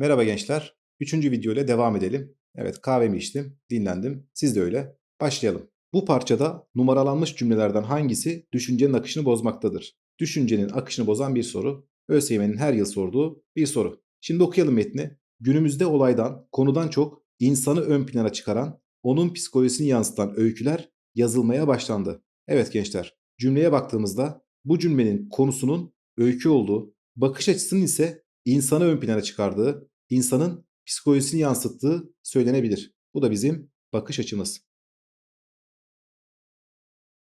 Merhaba gençler. Üçüncü video ile devam edelim. Evet kahvemi içtim, dinlendim. Siz de öyle. Başlayalım. Bu parçada numaralanmış cümlelerden hangisi düşüncenin akışını bozmaktadır? Düşüncenin akışını bozan bir soru. ÖSYM'nin her yıl sorduğu bir soru. Şimdi okuyalım metni. Günümüzde olaydan, konudan çok insanı ön plana çıkaran, onun psikolojisini yansıtan öyküler yazılmaya başlandı. Evet gençler, cümleye baktığımızda bu cümlenin konusunun öykü olduğu, bakış açısının ise insanı ön plana çıkardığı, insanın psikolojisini yansıttığı söylenebilir. Bu da bizim bakış açımız.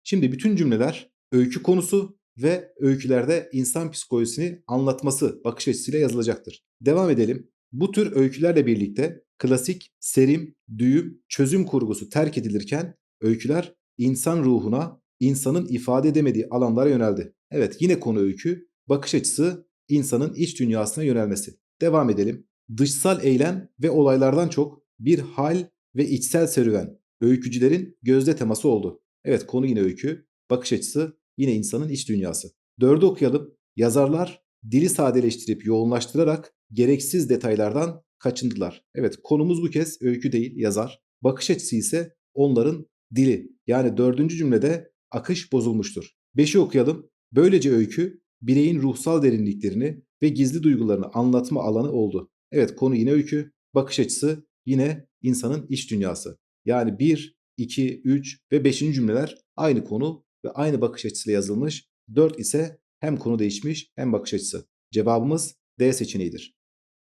Şimdi bütün cümleler öykü konusu ve öykülerde insan psikolojisini anlatması bakış açısıyla yazılacaktır. Devam edelim. Bu tür öykülerle birlikte klasik, serim, düğüm, çözüm kurgusu terk edilirken öyküler insan ruhuna, insanın ifade edemediği alanlara yöneldi. Evet yine konu öykü, bakış açısı insanın iç dünyasına yönelmesi. Devam edelim. Dışsal eylem ve olaylardan çok bir hal ve içsel serüven öykücülerin gözde teması oldu. Evet konu yine öykü, bakış açısı yine insanın iç dünyası. Dördü okuyalım. Yazarlar dili sadeleştirip yoğunlaştırarak gereksiz detaylardan kaçındılar. Evet konumuz bu kez öykü değil yazar. Bakış açısı ise onların dili. Yani dördüncü cümlede akış bozulmuştur. Beşi okuyalım. Böylece öykü bireyin ruhsal derinliklerini ve gizli duygularını anlatma alanı oldu. Evet konu yine öykü, bakış açısı yine insanın iç dünyası. Yani 1, 2, 3 ve 5. cümleler aynı konu ve aynı bakış açısıyla yazılmış. 4 ise hem konu değişmiş hem bakış açısı. Cevabımız D seçeneğidir.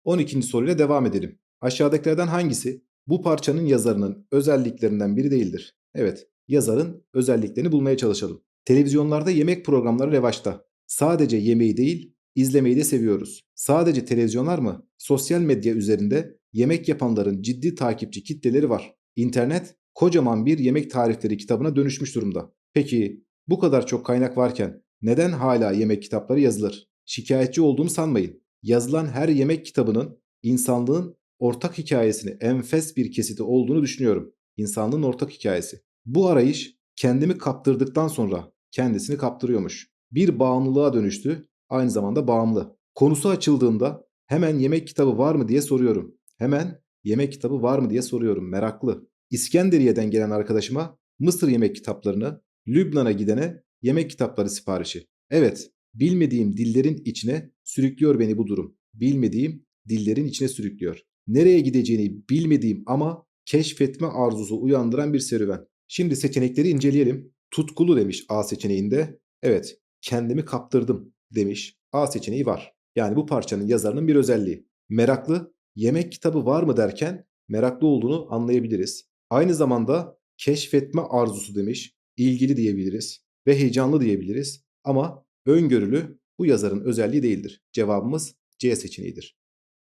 12. soruyla devam edelim. Aşağıdakilerden hangisi bu parçanın yazarının özelliklerinden biri değildir? Evet, yazarın özelliklerini bulmaya çalışalım. Televizyonlarda yemek programları revaçta. Sadece yemeği değil, izlemeyi de seviyoruz. Sadece televizyonlar mı? Sosyal medya üzerinde yemek yapanların ciddi takipçi kitleleri var. İnternet kocaman bir yemek tarifleri kitabına dönüşmüş durumda. Peki bu kadar çok kaynak varken neden hala yemek kitapları yazılır? Şikayetçi olduğumu sanmayın. Yazılan her yemek kitabının insanlığın ortak hikayesini enfes bir kesiti olduğunu düşünüyorum. İnsanlığın ortak hikayesi. Bu arayış kendimi kaptırdıktan sonra kendisini kaptırıyormuş. Bir bağımlılığa dönüştü, aynı zamanda bağımlı. Konusu açıldığında hemen yemek kitabı var mı diye soruyorum. Hemen yemek kitabı var mı diye soruyorum meraklı. İskenderiye'den gelen arkadaşıma Mısır yemek kitaplarını, Lübnan'a gidene yemek kitapları siparişi. Evet, bilmediğim dillerin içine sürüklüyor beni bu durum. Bilmediğim dillerin içine sürüklüyor. Nereye gideceğini bilmediğim ama keşfetme arzusu uyandıran bir serüven. Şimdi seçenekleri inceleyelim. Tutkulu demiş A seçeneğinde. Evet, kendimi kaptırdım demiş. A seçeneği var. Yani bu parçanın yazarının bir özelliği. Meraklı, yemek kitabı var mı derken meraklı olduğunu anlayabiliriz. Aynı zamanda keşfetme arzusu demiş, ilgili diyebiliriz ve heyecanlı diyebiliriz. Ama öngörülü bu yazarın özelliği değildir. Cevabımız C seçeneğidir.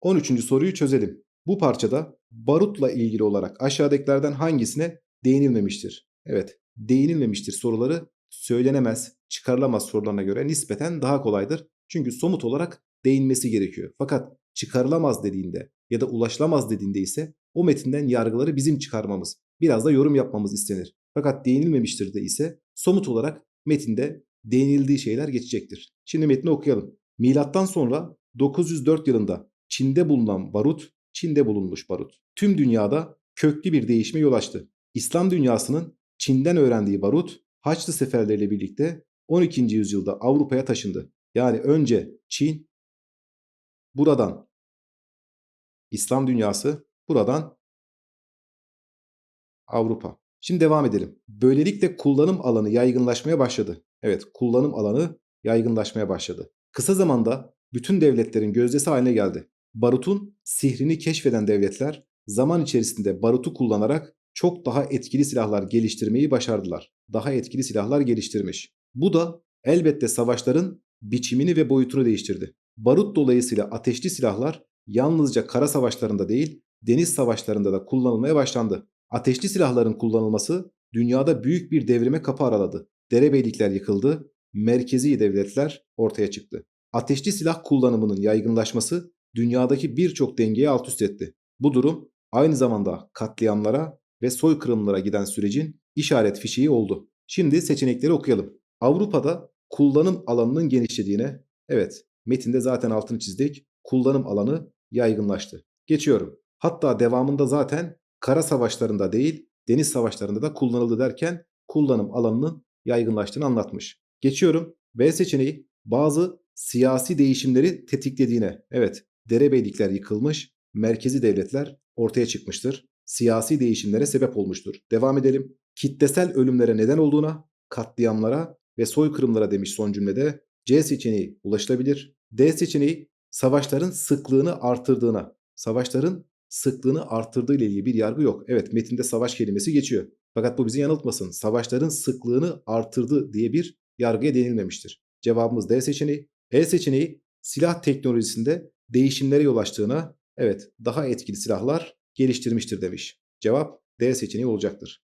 13. soruyu çözelim. Bu parçada barutla ilgili olarak aşağıdakilerden hangisine değinilmemiştir? Evet, değinilmemiştir soruları söylenemez, çıkarılamaz sorularına göre nispeten daha kolaydır. Çünkü somut olarak değinmesi gerekiyor. Fakat çıkarılamaz dediğinde ya da ulaşılamaz dediğinde ise o metinden yargıları bizim çıkarmamız, biraz da yorum yapmamız istenir. Fakat değinilmemiştir de ise somut olarak metinde değinildiği şeyler geçecektir. Şimdi metni okuyalım. Milattan sonra 904 yılında Çin'de bulunan barut, Çin'de bulunmuş barut. Tüm dünyada köklü bir değişime yol açtı. İslam dünyasının Çin'den öğrendiği barut Haçlı seferleriyle birlikte 12. yüzyılda Avrupa'ya taşındı. Yani önce Çin, buradan İslam dünyası, buradan Avrupa. Şimdi devam edelim. Böylelikle kullanım alanı yaygınlaşmaya başladı. Evet, kullanım alanı yaygınlaşmaya başladı. Kısa zamanda bütün devletlerin gözdesi haline geldi. Barutun sihrini keşfeden devletler zaman içerisinde barutu kullanarak çok daha etkili silahlar geliştirmeyi başardılar. Daha etkili silahlar geliştirmiş. Bu da elbette savaşların biçimini ve boyutunu değiştirdi. Barut dolayısıyla ateşli silahlar yalnızca kara savaşlarında değil, deniz savaşlarında da kullanılmaya başlandı. Ateşli silahların kullanılması dünyada büyük bir devrime kapı araladı. Derebeylikler yıkıldı, merkezi devletler ortaya çıktı. Ateşli silah kullanımının yaygınlaşması dünyadaki birçok dengeyi alt üst etti. Bu durum aynı zamanda katliamlara ve soykırımlara giden sürecin işaret fişeği oldu. Şimdi seçenekleri okuyalım. Avrupa'da kullanım alanının genişlediğine, evet metinde zaten altını çizdik, kullanım alanı yaygınlaştı. Geçiyorum. Hatta devamında zaten kara savaşlarında değil deniz savaşlarında da kullanıldı derken kullanım alanının yaygınlaştığını anlatmış. Geçiyorum. B seçeneği bazı siyasi değişimleri tetiklediğine. Evet derebeylikler yıkılmış, merkezi devletler ortaya çıkmıştır. Siyasi değişimlere sebep olmuştur. Devam edelim. Kitlesel ölümlere neden olduğuna, katliamlara ve soykırımlara demiş son cümlede. C seçeneği ulaşılabilir. D seçeneği savaşların sıklığını artırdığına. Savaşların sıklığını arttırdığı ile ilgili bir yargı yok. Evet metinde savaş kelimesi geçiyor. Fakat bu bizi yanıltmasın. Savaşların sıklığını artırdı diye bir yargıya denilmemiştir. Cevabımız D seçeneği. E seçeneği silah teknolojisinde değişimlere yol açtığına, evet daha etkili silahlar geliştirmiştir demiş. Cevap D seçeneği olacaktır.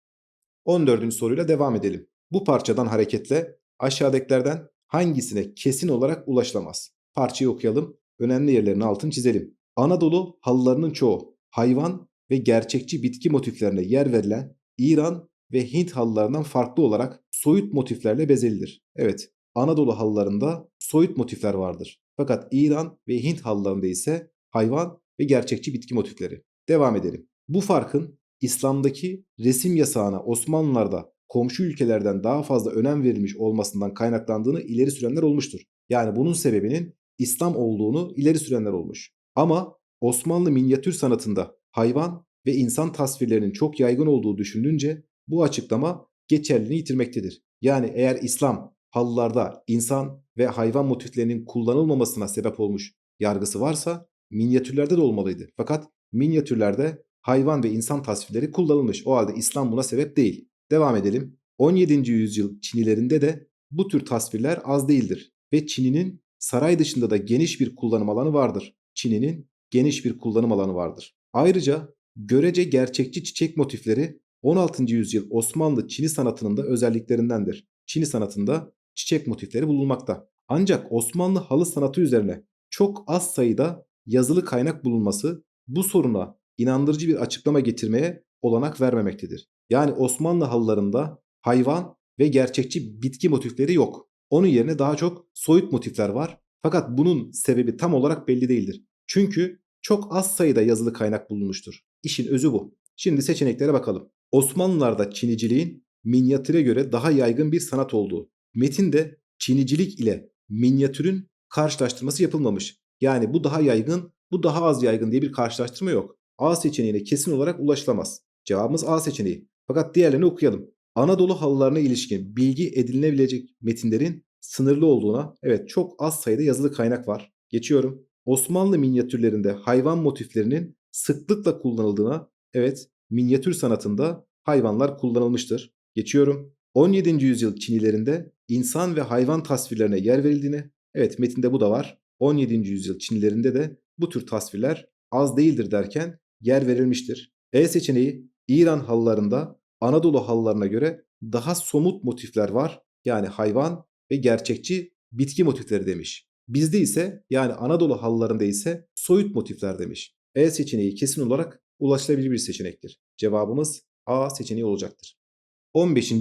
14. soruyla devam edelim. Bu parçadan hareketle aşağıdakilerden hangisine kesin olarak ulaşılamaz? Parçayı okuyalım. Önemli yerlerini altını çizelim. Anadolu halılarının çoğu hayvan ve gerçekçi bitki motiflerine yer verilen İran ve Hint halılarından farklı olarak soyut motiflerle bezelidir. Evet, Anadolu halılarında soyut motifler vardır. Fakat İran ve Hint halılarında ise hayvan ve gerçekçi bitki motifleri. Devam edelim. Bu farkın İslam'daki resim yasağına Osmanlılar'da komşu ülkelerden daha fazla önem verilmiş olmasından kaynaklandığını ileri sürenler olmuştur. Yani bunun sebebinin İslam olduğunu ileri sürenler olmuş. Ama Osmanlı minyatür sanatında hayvan ve insan tasvirlerinin çok yaygın olduğu düşünülünce bu açıklama geçerliliğini yitirmektedir. Yani eğer İslam halılarda insan ve hayvan motiflerinin kullanılmamasına sebep olmuş yargısı varsa minyatürlerde de olmalıydı. Fakat minyatürlerde hayvan ve insan tasvirleri kullanılmış. O halde İslam buna sebep değil. Devam edelim. 17. yüzyıl Çinilerinde de bu tür tasvirler az değildir ve Çin'in saray dışında da geniş bir kullanım alanı vardır. Çin'in geniş bir kullanım alanı vardır. Ayrıca görece gerçekçi çiçek motifleri 16. yüzyıl Osmanlı Çini sanatının da özelliklerindendir. Çini sanatında çiçek motifleri bulunmakta. Ancak Osmanlı halı sanatı üzerine çok az sayıda yazılı kaynak bulunması bu soruna inandırıcı bir açıklama getirmeye olanak vermemektedir. Yani Osmanlı halılarında hayvan ve gerçekçi bitki motifleri yok. Onun yerine daha çok soyut motifler var. Fakat bunun sebebi tam olarak belli değildir. Çünkü çok az sayıda yazılı kaynak bulunmuştur. İşin özü bu. Şimdi seçeneklere bakalım. Osmanlılarda Çiniciliğin minyatüre göre daha yaygın bir sanat olduğu. Metinde Çinicilik ile minyatürün karşılaştırması yapılmamış. Yani bu daha yaygın, bu daha az yaygın diye bir karşılaştırma yok. A seçeneğine kesin olarak ulaşılamaz. Cevabımız A seçeneği. Fakat diğerlerini okuyalım. Anadolu halılarına ilişkin bilgi edinilebilecek metinlerin sınırlı olduğuna, evet çok az sayıda yazılı kaynak var. Geçiyorum. Osmanlı minyatürlerinde hayvan motiflerinin sıklıkla kullanıldığına, evet minyatür sanatında hayvanlar kullanılmıştır. Geçiyorum. 17. yüzyıl Çinilerinde insan ve hayvan tasvirlerine yer verildiğine, evet metinde bu da var. 17. yüzyıl Çinilerinde de bu tür tasvirler az değildir derken yer verilmiştir. E seçeneği İran halılarında Anadolu halılarına göre daha somut motifler var. Yani hayvan ve gerçekçi bitki motifleri demiş. Bizde ise yani Anadolu halılarında ise soyut motifler demiş. E seçeneği kesin olarak ulaşılabilir bir seçenektir. Cevabımız A seçeneği olacaktır. 15.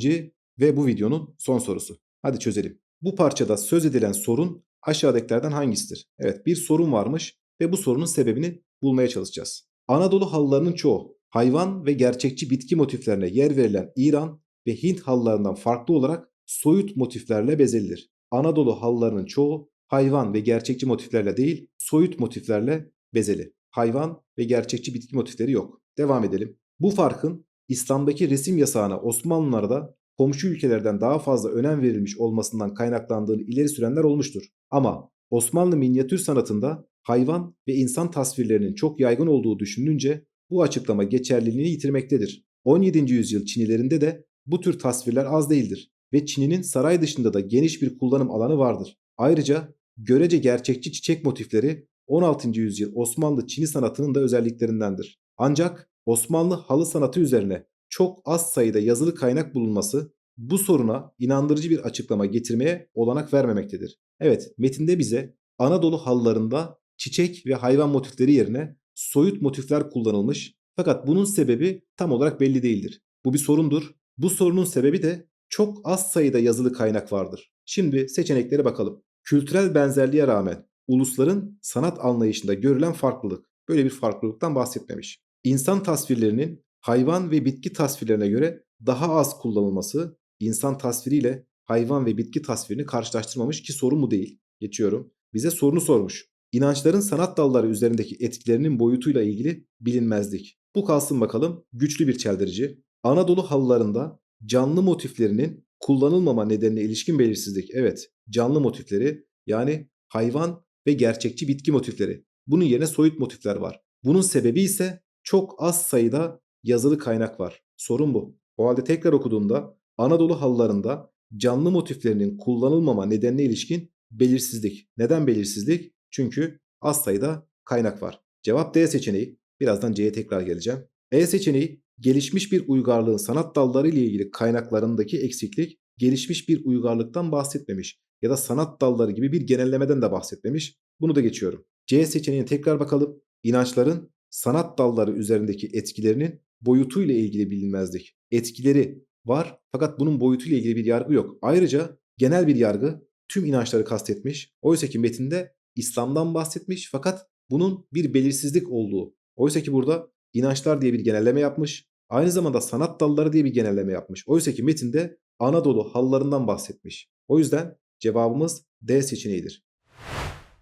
ve bu videonun son sorusu. Hadi çözelim. Bu parçada söz edilen sorun aşağıdakilerden hangisidir? Evet bir sorun varmış ve bu sorunun sebebini bulmaya çalışacağız. Anadolu halılarının çoğu hayvan ve gerçekçi bitki motiflerine yer verilen İran ve Hint halılarından farklı olarak soyut motiflerle bezelidir. Anadolu halılarının çoğu hayvan ve gerçekçi motiflerle değil, soyut motiflerle bezeli. Hayvan ve gerçekçi bitki motifleri yok. Devam edelim. Bu farkın İslam'daki resim yasağına Osmanlılar'da komşu ülkelerden daha fazla önem verilmiş olmasından kaynaklandığını ileri sürenler olmuştur. Ama Osmanlı minyatür sanatında hayvan ve insan tasvirlerinin çok yaygın olduğu düşünülünce bu açıklama geçerliliğini yitirmektedir. 17. yüzyıl Çinilerinde de bu tür tasvirler az değildir ve Çin'in saray dışında da geniş bir kullanım alanı vardır. Ayrıca görece gerçekçi çiçek motifleri 16. yüzyıl Osmanlı Çini sanatının da özelliklerindendir. Ancak Osmanlı halı sanatı üzerine çok az sayıda yazılı kaynak bulunması bu soruna inandırıcı bir açıklama getirmeye olanak vermemektedir. Evet, metinde bize Anadolu halılarında çiçek ve hayvan motifleri yerine soyut motifler kullanılmış fakat bunun sebebi tam olarak belli değildir. Bu bir sorundur. Bu sorunun sebebi de çok az sayıda yazılı kaynak vardır. Şimdi seçeneklere bakalım. Kültürel benzerliğe rağmen ulusların sanat anlayışında görülen farklılık. böyle bir farklılıktan bahsetmemiş. İnsan tasvirlerinin hayvan ve bitki tasvirlerine göre daha az kullanılması insan tasviriyle hayvan ve bitki tasvirini karşılaştırmamış ki sorun bu değil. Geçiyorum. Bize sorunu sormuş. İnançların sanat dalları üzerindeki etkilerinin boyutuyla ilgili bilinmezlik. Bu kalsın bakalım güçlü bir çeldirici. Anadolu halılarında canlı motiflerinin kullanılmama nedenine ilişkin belirsizlik. Evet canlı motifleri yani hayvan ve gerçekçi bitki motifleri. Bunun yerine soyut motifler var. Bunun sebebi ise çok az sayıda yazılı kaynak var. Sorun bu. O halde tekrar okuduğumda Anadolu halılarında canlı motiflerinin kullanılmama nedenine ilişkin belirsizlik. Neden belirsizlik? Çünkü az sayıda kaynak var. Cevap D seçeneği. Birazdan C'ye tekrar geleceğim. E seçeneği gelişmiş bir uygarlığın sanat dalları ile ilgili kaynaklarındaki eksiklik gelişmiş bir uygarlıktan bahsetmemiş ya da sanat dalları gibi bir genellemeden de bahsetmemiş. Bunu da geçiyorum. C seçeneğine tekrar bakalım. İnançların sanat dalları üzerindeki etkilerinin boyutuyla ilgili bilinmezlik. Etkileri var fakat bunun boyutuyla ilgili bir yargı yok. Ayrıca genel bir yargı tüm inançları kastetmiş. Oysa ki metinde İslam'dan bahsetmiş fakat bunun bir belirsizlik olduğu. Oysa ki burada inançlar diye bir genelleme yapmış. Aynı zamanda sanat dalları diye bir genelleme yapmış. Oysa ki metinde Anadolu hallarından bahsetmiş. O yüzden cevabımız D seçeneğidir.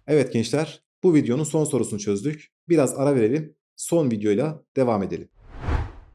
Evet gençler bu videonun son sorusunu çözdük. Biraz ara verelim. Son videoyla devam edelim.